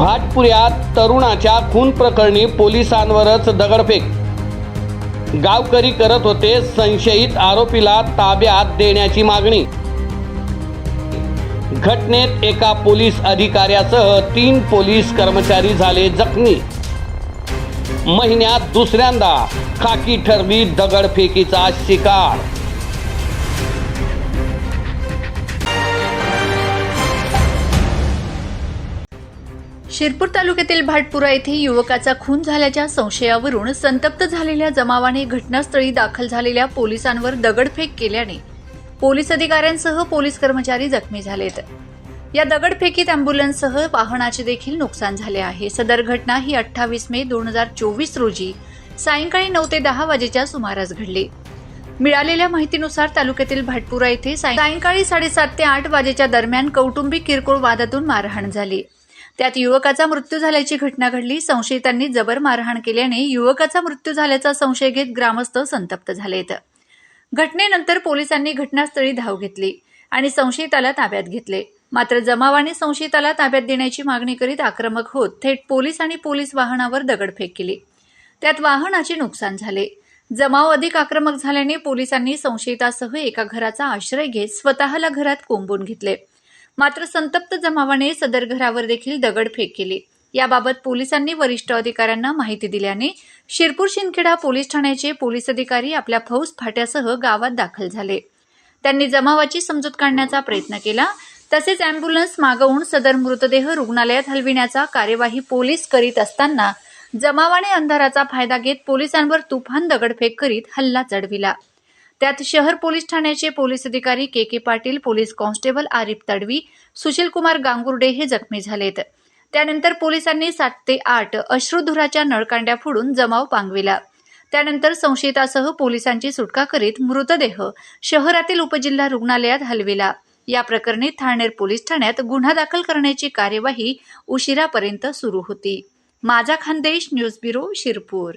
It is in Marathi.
भाटपुऱ्यात तरुणाच्या खून प्रकरणी पोलिसांवरच दगडफेक. गावकरी करत होते संशयित आरोपीला ताब्यात देण्याची मागणी. घटनेत एका पोलीस अधिकाऱ्यासह तीन पोलीस कर्मचारी झाले जखमी. महिन्यात दुसऱ्यांदा खाकी ठरली दगडफेकीचा शिकार. शिरपूर तालुक्यातील भाटपुरा येथे युवकाचा खून झाल्याच्या संशयावरून संतप्त झालेल्या जमावाने घटनास्थळी दाखल झालेल्या पोलिसांवर दगडफेक केल्याने पोलीस अधिकाऱ्यांसह पोलीस कर्मचारी जखमी झालेत. या दगडफेकीत अँब्युलन्ससह वाहनाचे देखील नुकसान झाले आहे. सदर घटना ही अठ्ठावीस मे दोन हजार चोवीस रोजी सायंकाळी नऊ ते दहा वाजेच्या सुमारास घडली. मिळालेल्या माहितीनुसार तालुक्यातील भाटपुरा येथे सायंकाळी साडेसात ते आठ वाजेच्या दरम्यान कौटुंबिक किरकोळ वादातून मारहाण झाली. त्यात युवकाचा मृत्यू झाल्याची घटना घडली. संशयितांनी जबर मारहाण केल्याने युवकाचा मृत्यू झाल्याचा संशय घेत ग्रामस्थ संतप्त झालेत. घटनेनंतर पोलिसांनी घटनास्थळी धाव घेतली आणि संशयिताला ताब्यात घेतले. मात्र जमावाने संशयिताला ताब्यात देण्याची मागणी करीत आक्रमक होत थेट पोलीस आणि पोलीस वाहनावर दगडफेक केली. त्यात वाहनाचे नुकसान झाले. जमाव अधिक आक्रमक झाल्याने पोलिसांनी संशयितासह एका घराचा आश्रय घेत स्वतःला घरात कोंबून घेतले. मात्र संतप्त जमावाने सदर घरावर देखील दगडफेक केली. याबाबत पोलिसांनी वरिष्ठ अधिकाऱ्यांना माहिती दिल्याने शिरपूर शिंदखेडा पोलीस ठाण्याचे पोलीस अधिकारी आपल्या फौज फाट्यासह गावात दाखल झाले. त्यांनी जमावाची समजूत काढण्याचा प्रयत्न केला. तसेच अँब्युलन्स मागवून सदर मृतदेह रुग्णालयात हलविण्याचा कार्यवाही पोलीस करीत असताना जमावाने अंधाराचा फायदा घेत पोलिसांवर तुफान दगडफेक करीत हल्ला चढविला. त्यात शहर पोलीस ठाण्याचे पोलीस अधिकारी K K Patil police constable Arif Tadvi Sushilkumar Gangurde हे जखमी झालेत. त्यानंतर पोलिसांनी सात ते आठ अश्रुधुराच्या नळकांड्या फोडून जमाव पांगविला. त्यानंतर संशयितासह पोलिसांची सुटका करीत मृतदेह शहरातील उपजिल्हा रुग्णालयात हलविला. या प्रकरणी ठाणेर पोलीस ठाण्यात गुन्हा दाखल करण्याची कार्यवाही उशिरापर्यंत सुरू होती. माझा खानदेश न्यूज ब्युरो शिरपूर.